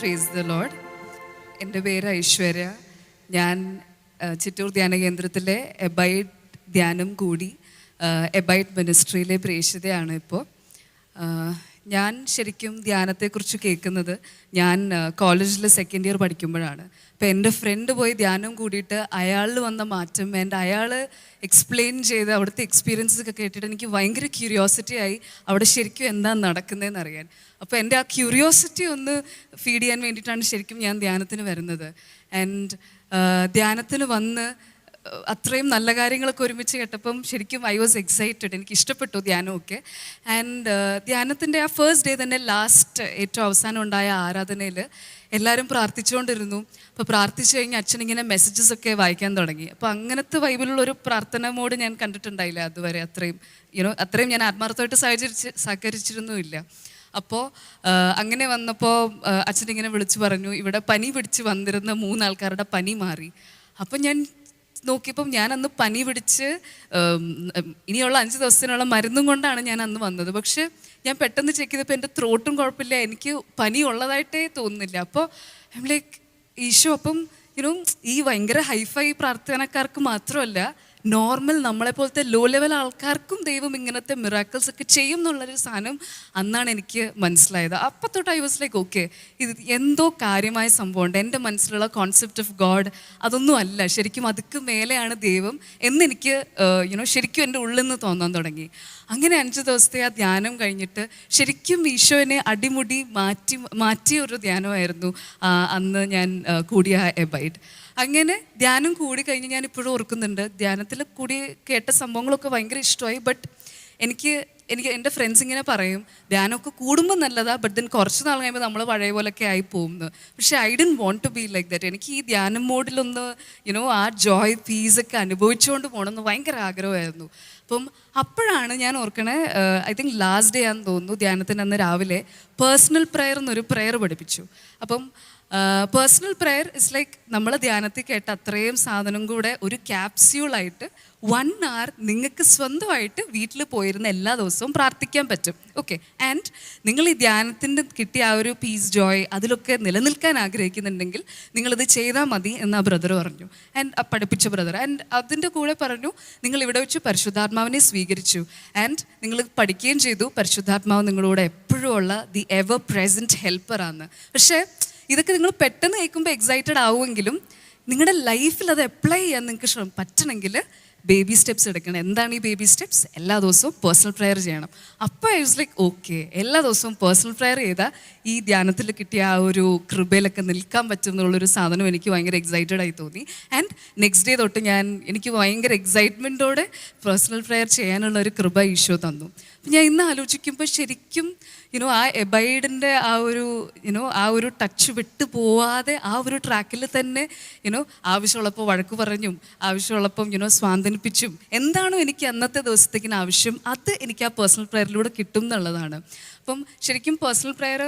Praise the load എന്റെ പേര് ഐശ്വര്യ. ഞാൻ ചിറ്റൂർ ധ്യാന കേന്ദ്രത്തിലെ എബൈഡ് ധ്യാനം കൂടി എബൈഡ് മിനിസ്ട്രിയിലെ പ്രേക്ഷിതയാണ് ഇപ്പോൾ. ഞാൻ ശരിക്കും ധ്യാനത്തെക്കുറിച്ച് കേൾക്കുന്നത് ഞാൻ കോളേജിൽ സെക്കൻഡ് ഇയർ പഠിക്കുമ്പോഴാണ്. അപ്പോൾ എന്റെ ഫ്രണ്ട് പോയി ധ്യാനം കൂടിയിട്ട് അയാളിൽ വന്ന മാറ്റം എന്റെ അയാൾ എക്സ്പ്ലെയിൻ ചെയ്ത് അവിടുത്തെ എക്സ്പീരിയൻസ് ഒക്കെ കേട്ടിട്ട് എനിക്ക് ഭയങ്കര ക്യൂരിയോസിറ്റി ആയി അവിടെ ശരിക്കും എന്താ നടക്കുന്നതെന്ന് അറിയാൻ. അപ്പോൾ എന്റെ ആ ക്യൂരിയോസിറ്റി ഒന്ന് ഫീഡ് ചെയ്യാൻ വേണ്ടിയിട്ടാണ് ശരിക്കും ഞാൻ ധ്യാനത്തിന് വരുന്നത്. ആൻഡ് ധ്യാനത്തിന് വന്ന് അത്രയും നല്ല കാര്യങ്ങളൊക്കെ ഒരുമിച്ച് കേട്ടപ്പം ശരിക്കും ഐ വാസ് എക്സൈറ്റഡ് എനിക്ക് ഇഷ്ടപ്പെട്ടു ധ്യാനമൊക്കെ. ആൻഡ് ധ്യാനത്തിന്റെ ആ ഫസ്റ്റ് ഡേ തന്നെ ലാസ്റ്റ് ഏറ്റവും അവസാനം ഉണ്ടായ ആരാധനയിൽ എല്ലാവരും പ്രാർത്ഥിച്ചുകൊണ്ടിരുന്നു. അപ്പോൾ പ്രാർത്ഥിച്ചു കഴിഞ്ഞാൽ അച്ഛൻ ഇങ്ങനെ മെസ്സേജസ് ഒക്കെ വായിക്കാൻ തുടങ്ങി. അപ്പോൾ അങ്ങനത്തെ വൈബിലുള്ള ഒരു പ്രാർത്ഥന മോഡ് ഞാൻ കണ്ടിട്ടുണ്ടായില്ല അതുവരെ അത്രയും. യുനോ അത്രയും ഞാൻ ആത്മാർത്ഥമായിട്ട് സഹകരിച്ച് സഹകരിച്ചിരുന്നുമില്ല. അപ്പോൾ അങ്ങനെ വന്നപ്പോൾ അച്ഛൻ ഇങ്ങനെ വിളിച്ചു പറഞ്ഞു ഇവിടെ പനി പിടിച്ച് വന്നിരുന്ന മൂന്നാൾക്കാരുടെ പനി മാറി. അപ്പം ഞാൻ നോക്കിയപ്പം ഞാൻ അന്ന് പനി പിടിച്ച് ഇനിയുള്ള അഞ്ച് ദിവസത്തിനുള്ള മരുന്നും കൊണ്ടാണ് ഞാൻ അന്ന് വന്നത്. പക്ഷെ ഞാൻ പെട്ടെന്ന് ചെക്ക് ചെയ്തപ്പോൾ എന്റെ ത്രോട്ടും കുഴപ്പമില്ല. എനിക്ക് പനി ഉള്ളതായിട്ടേ തോന്നുന്നില്ല. അപ്പോൾ ലൈക്ക് ഈശോ അപ്പം യുനോ ഈ ഭയങ്കര ഹൈഫൈ പ്രാർത്ഥനക്കാർക്ക് മാത്രമല്ല നോർമൽ നമ്മളെ പോലത്തെ ലോ ലെവൽ ആൾക്കാർക്കും ദൈവം ഇങ്ങനത്തെ മിറാക്കിൾസ് ഒക്കെ ചെയ്യും എന്നുള്ളൊരു സാധനം അന്നാണ് എനിക്ക് മനസ്സിലായത്. അപ്പം തൊട്ട് ഐ വാസ് ലൈക്ക് ഓക്കെ ഇത് എന്തോ കാര്യമായ സംഭവമുണ്ട്. എന്റെ മനസ്സിലുള്ള കോൺസെപ്റ്റ് ഓഫ് ഗോഡ് അതൊന്നും അല്ല. ശരിക്കും അതുക്ക് മേലെയാണ് ദൈവം എന്നെനിക്ക് യുനോ ശരിക്കും എന്റെ ഉള്ളിൽ നിന്ന് തോന്നാൻ തുടങ്ങി. അങ്ങനെ അഞ്ച് ദിവസത്തെ ആ ധ്യാനം കഴിഞ്ഞിട്ട് ശരിക്കും ഈശോനെ അടിമുടി മാറ്റി മാറ്റിയ ഒരു ധ്യാനമായിരുന്നു അന്ന് ഞാൻ കൂടിയ എബൈഡ് അങ്ങനെ ധ്യാനം കൂടി കഴിഞ്ഞ് ഞാൻ ഇപ്പോഴും ഓർക്കുന്നുണ്ട് ധ്യാനത്തിൽ കൂടി കേട്ട സംഭവങ്ങളൊക്കെ ഭയങ്കര ഇഷ്ടമായി. ബട്ട് എനിക്ക് എനിക്ക് എന്റെ ഫ്രണ്ട്സ് ഇങ്ങനെ പറയും ധ്യാനമൊക്കെ കൂടുമ്പോൾ നല്ലതാ ബട്ട് ദെൻ കുറച്ച് നാൾ കഴിയുമ്പോൾ നമ്മൾ പഴയ പോലൊക്കെ ആയി പോകുന്നു. പക്ഷേ I don't want to be like that എനിക്ക് ഈ ധ്യാനം മോഡിലൊന്ന് യുനോ ആ ജോയ് പീസൊക്കെ അനുഭവിച്ചുകൊണ്ട് പോകണമെന്ന് ഭയങ്കര ആഗ്രഹമായിരുന്നു. അപ്പം അപ്പോഴാണ് ഞാൻ ഓർക്കണേ ഐ തിങ്ക് ലാസ്റ്റ് ഡേ ആണെന്ന് തോന്നുന്നു ധ്യാനത്തിന് അന്ന് രാവിലെ പേഴ്സണൽ പ്രെയർ എന്നൊരു പ്രെയർ പഠിപ്പിച്ചു. അപ്പം പേഴ്സണൽ പ്രെയർ ഇസ് ലൈക്ക് നമ്മൾ ധ്യാനത്തിൽ കേട്ട അത്രയും സാധനം കൂടെ ഒരു ക്യാപ്സ്യൂളായിട്ട് വൺ അവർ നിങ്ങൾക്ക് സ്വന്തമായിട്ട് വീട്ടിൽ പോയിരുന്ന എല്ലാ ദിവസവും പ്രാർത്ഥിക്കാൻ പറ്റും. ഓക്കെ ആൻഡ് നിങ്ങൾ ഈ ധ്യാനത്തിന്റെ കിട്ടിയ ആ ഒരു പീസ് ജോയ് അതിലൊക്കെ നിലനിൽക്കാൻ ആഗ്രഹിക്കുന്നുണ്ടെങ്കിൽ നിങ്ങളിത് ചെയ്താൽ മതി എന്ന് ആ ബ്രദർ പറഞ്ഞു. ആൻഡ് പഠിപ്പിച്ച ബ്രദർ ആൻഡ് അതിന്റെ കൂടെ പറഞ്ഞു നിങ്ങൾ ഇവിടെ വെച്ച് പരിശുദ്ധാത്മാവിനെ സ്വീകരിച്ചു. ആൻഡ് നിങ്ങൾ പഠിക്കുകയും ചെയ്തു. പരിശുദ്ധാത്മാവ് നിങ്ങളോട് എപ്പോഴും ഉള്ള ദി എവർ പ്രസന്റ് ഹെൽപ്പറാണ് പക്ഷേ ഇതൊക്കെ നിങ്ങൾ പെട്ടെന്ന് കേൾക്കുമ്പോൾ എക്സൈറ്റഡ് ആവുമെങ്കിലും നിങ്ങളുടെ ലൈഫിൽ അത് അപ്ലൈ ചെയ്യാൻ നിങ്ങൾക്ക് പറ്റണമെങ്കിൽ ബേബി സ്റ്റെപ്സ് എടുക്കണം. എന്താണ് ഈ ബേബി സ്റ്റെപ്സ് എല്ലാ ദിവസവും പേഴ്സണൽ പ്രെയർ ചെയ്യണം. അപ്പോൾ ഐ വാസ് ലൈക്ക് ഓക്കെ എല്ലാ ദിവസവും പേഴ്സണൽ പ്രെയർ ചെയ്താൽ ഈ ധ്യാനത്തിൽ കിട്ടിയ ആ ഒരു കൃപയിലൊക്കെ നിൽക്കാൻ പറ്റും എന്നുള്ളൊരു സാധനം എനിക്ക് ഭയങ്കര എക്സൈറ്റഡ് ആയി തോന്നി. ആൻഡ് നെക്സ്റ്റ് ഡേ തൊട്ട് ഞാൻ എനിക്ക് ഭയങ്കര എക്സൈറ്റ്മെന്റോടെ പേഴ്സണൽ പ്രെയർ ചെയ്യാനുള്ള ഒരു കൃപ ഈശോ തന്നു. ഞാൻ ഇന്ന് ആലോചിക്കുമ്പോൾ ശരിക്കും യുനോ ആ എബൈഡിന്റെ ആ ഒരു യുനോ ആ ഒരു ടച്ച് വിട്ടു പോവാതെ ആ ഒരു ട്രാക്കിൽ തന്നെ യുനോ ആവശ്യമുള്ളപ്പോൾ വഴക്ക് പറഞ്ഞും ആവശ്യമുള്ളപ്പം യുനോ സ്വാന്തനിപ്പിച്ചും എന്താണോ എനിക്ക് അന്നത്തെ ദിവസത്തേക്കിന് ആവശ്യം അത് എനിക്ക് ആ പേഴ്സണൽ പ്രെയറിലൂടെ കിട്ടും എന്നുള്ളതാണ്. അപ്പം ശരിക്കും പേഴ്സണൽ പ്രെയർ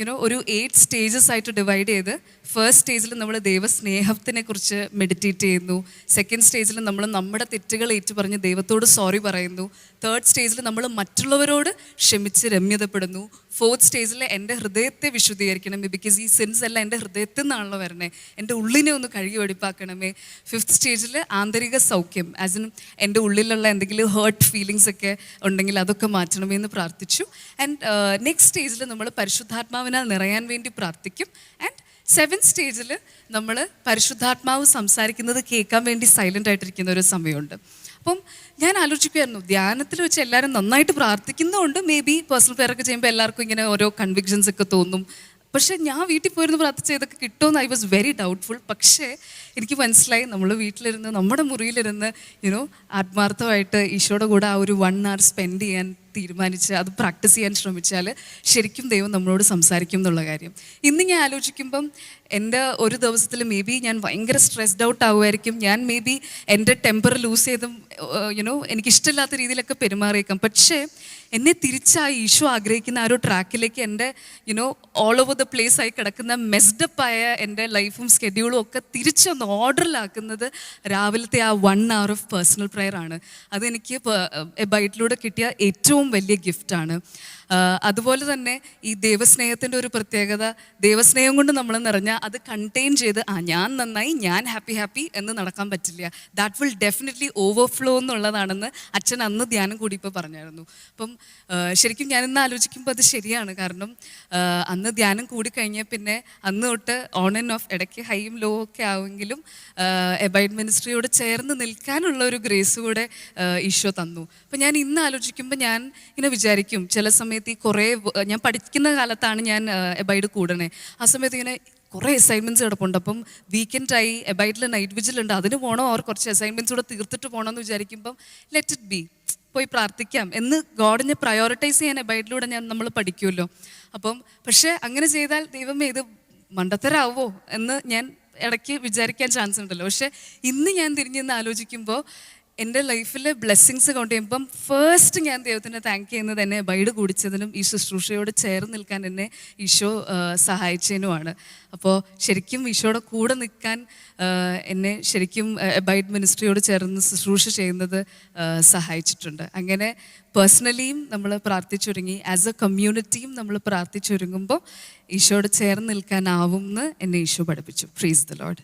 യുനോ ഒരു എയ്റ്റ് സ്റ്റേജസ് ആയിട്ട് ഡിവൈഡ് ചെയ്ത് ഫസ്റ്റ് സ്റ്റേജിൽ നമ്മൾ ദൈവസ്നേഹത്തിനെ കുറിച്ച് മെഡിറ്റേറ്റ് ചെയ്യുന്നു. സെക്കൻഡ് സ്റ്റേജിൽ നമ്മൾ നമ്മുടെ തെറ്റുകൾ ഏറ്റുപറഞ്ഞ് ദൈവത്തോട് സോറി പറയുന്നു. തേർഡ് സ്റ്റേജിൽ നമ്മൾ മറ്റുള്ളവരോട് ക്ഷമിച്ച് രമ്യതപ്പെടുന്നു. ഫോർത്ത് സ്റ്റേജിൽ എന്റെ ഹൃദയത്തെ വിശുദ്ധീകരിക്കണമേ ബിക്കോസ് ഈ സിൻസ് എല്ലാം എന്റെ ഹൃദയത്തിൽ നിന്നാണല്ലോ വരണേ. എന്റെ ഉള്ളിനെ ഒന്ന് കഴുകി വെടിപ്പാക്കണമേ. ഫിഫ്ത്ത് സ്റ്റേജിൽ ആന്തരിക സൗഖ്യം ആസ് ഇൻ എന്റെ ഉള്ളിലുള്ള എന്തെങ്കിലും ഹേർട്ട് ഫീലിങ്സ് ഒക്കെ ഉണ്ടെങ്കിൽ അതൊക്കെ മാറ്റണമേ എന്ന് പ്രാർത്ഥിച്ചു. ആൻഡ് നെക്സ്റ്റ് സ്റ്റേജിൽ നമ്മൾ പരിശുദ്ധാത്മാവിനാൽ നിറയാൻ വേണ്ടി പ്രാർത്ഥിക്കും. ആൻഡ് സെവൻ സ്റ്റേജിൽ നമ്മൾ പരിശുദ്ധാത്മാവ് സംസാരിക്കുന്നത് കേൾക്കാൻ വേണ്ടി സൈലന്റ് ആയിട്ടിരിക്കുന്ന ഒരു സമയമുണ്ട്. അപ്പം ഞാൻ ആലോചിക്കുമായിരുന്നു ധ്യാനത്തിൽ വെച്ച് എല്ലാവരും നന്നായിട്ട് പ്രാർത്ഥിക്കുന്നതുകൊണ്ട് മേ ബി പേഴ്സണൽ പ്രെയർ ഒക്കെ ചെയ്യുമ്പോൾ എല്ലാവർക്കും ഇങ്ങനെ ഓരോ കൺവിക്ഷൻസ് ഒക്കെ തോന്നും. പക്ഷേ ഞാൻ വീട്ടിൽ പോയിരുന്നു പ്രാർത്ഥിച്ച ഇതൊക്കെ കിട്ടുമെന്ന് ഐ വാസ് വെരി ഡൗട്ട്ഫുൾ പക്ഷേ എനിക്ക് മനസ്സിലായി നമ്മൾ വീട്ടിലിരുന്ന് നമ്മുടെ മുറിയിലിരുന്ന് യുനോ ആത്മാർത്ഥമായിട്ട് ഈശോയുടെ കൂടെ ആ ഒരു വൺ അവർ സ്പെൻഡ് ചെയ്യാൻ തീരുമാനിച്ച് അത് പ്രാക്ടീസ് ചെയ്യാൻ ശ്രമിച്ചാൽ ശരിക്കും ദൈവം നമ്മളോട് സംസാരിക്കും എന്നുള്ള കാര്യം. ഇന്ന് ഞാൻ ആലോചിക്കുമ്പം എന്റെ ഒരു ദിവസത്തിൽ മേ ബി ഞാൻ ഭയങ്കര സ്ട്രെസ്ഡ് ഔട്ട് ആവുമായിരിക്കും. ഞാൻ മേ ബി എന്റെ ടെമ്പർ ലൂസ് ചെയ്തും യുനോ എനിക്കിഷ്ടമില്ലാത്ത രീതിയിലൊക്കെ പെരുമാറിയേക്കാം. പക്ഷേ എന്നെ തിരിച്ചാ ഈശോ ആഗ്രഹിക്കുന്ന ആ ഒരു ട്രാക്കിലേക്ക് എന്റെ you know all over the place ആയി കിടക്കുന്ന മെസ്ഡപ്പ് ആയ എന്റെ ലൈഫും സ്കെഡ്യൂളും ഒക്കെ തിരിച്ചൊന്ന് ഓർഡറിലാക്കുന്നത് രാവിലത്തെ ആ one hour of personal prayer ആണ്. അതെനിക്ക് ബൈറ്റിലൂടെ കിട്ടിയ ഏറ്റവും വലിയ ഗിഫ്റ്റാണ് അതുപോലെ തന്നെ ഈ ദൈവസ്നേഹത്തിന്റെ ഒരു പ്രത്യേകത ദൈവസ്നേഹം കൊണ്ട് നമ്മൾ നിറഞ്ഞ അത് കണ്ടെയ്ൻ ചെയ്ത് ആ ഞാൻ നന്നായി ഞാൻ ഹാപ്പി ഹാപ്പി എന്ന് നടക്കാൻ പറ്റില്ല. ദാറ്റ് വിൽ ഡെഫിനറ്റ്ലി ഓവർഫ്ലോ എന്നുള്ളതാണെന്ന് അച്ഛൻ അന്ന് ധ്യാനം കൂടി ഇപ്പോൾ പറഞ്ഞായിരുന്നു. അപ്പം ശരിക്കും ഞാൻ ഇന്ന് ആലോചിക്കുമ്പോൾ അത് ശരിയാണ്. കാരണം അന്ന് ധ്യാനം കൂടി കഴിഞ്ഞാൽ പിന്നെ അന്ന് തൊട്ട് ഓൺ ആൻഡ് ഓഫ് ഇടയ്ക്ക് ഹൈയും ലോ ഒക്കെ ആവുമെങ്കിലും എബൈഡ് മിനിസ്ട്രിയോട് ചേർന്ന് നിൽക്കാനുള്ള ഒരു ഗ്രേസ് കൂടെ ഈശോ തന്നു. അപ്പം ഞാൻ ഇന്ന് ആലോചിക്കുമ്പോൾ ഞാൻ ഇങ്ങനെ വിചാരിക്കും ചില സമയത്ത് ഈ കുറേ ഞാൻ പഠിക്കുന്ന കാലത്താണ് ഞാൻ എബൈഡ് കൂടണേ. ആ സമയത്ത് ഇങ്ങനെ കുറേ അസൈൻമെന്റ്സ് കിടപ്പുണ്ട്. അപ്പം വീക്കെൻഡ് ആയി എബൈറ്റിൽ നൈറ്റ് വിജിൽ ഉണ്ട്. അതിന് പോകണോ അവർ കുറച്ച് അസൈൻമെന്റ്സ് കൂടെ തീർത്തിട്ട് പോകണമെന്ന് വിചാരിക്കുമ്പം ലെറ്റ് ഇറ്റ് ബി പോയി പ്രാർത്ഥിക്കാം. എന്ന് ഗോഡിനെ പ്രയോറിറ്റൈസ് ചെയ്യാൻ എബൈറ്റിലൂടെ ഞാൻ നമ്മൾ പഠിക്കുമല്ലോ. അപ്പം പക്ഷേ അങ്ങനെ ചെയ്താൽ ദൈവമേ ഇത് മണ്ടത്തരാവോ എന്ന് ഞാൻ ഇടയ്ക്ക് വിചാരിക്കാൻ ചാൻസ് ഉണ്ടല്ലോ. പക്ഷേ ഇന്ന് ഞാൻ തിരിഞ്ഞെന്ന് ആലോചിക്കുമ്പോൾ എന്റെ ലൈഫിൽ ബ്ലെസ്സിങ്സ് കൗണ്ട് ചെയ്യുമ്പം ഫസ്റ്റ് ഞാൻ ദൈവത്തിന് താങ്ക് ചെയ്യുന്നത് എന്നെ ബൈഡ് കുടിച്ചതിനും ഈ ശുശ്രൂഷയോട് ചേർന്ന് നിൽക്കാൻ എന്നെ ഈശോ സഹായിച്ചതിനുമാണ്. അപ്പോൾ ശരിക്കും ഈശോയുടെ കൂടെ നിൽക്കാൻ എന്നെ ശരിക്കും ബൈഡ് മിനിസ്ട്രിയോട് ചേർന്ന് ശുശ്രൂഷ ചെയ്യുന്നത് സഹായിച്ചിട്ടുണ്ട്. അങ്ങനെ പേഴ്സണലിയും നമ്മൾ പ്രാർത്ഥിച്ചൊരുങ്ങി. ആസ് എ കമ്മ്യൂണിറ്റിയും നമ്മൾ പ്രാർത്ഥിച്ചൊരുങ്ങുമ്പോൾ ഈശോയോട് ചേർന്ന് നിൽക്കാനാവും എന്ന് എന്നെ ഈശോ പഠിപ്പിച്ചു. പ്രീസ് ദ ലോഡ്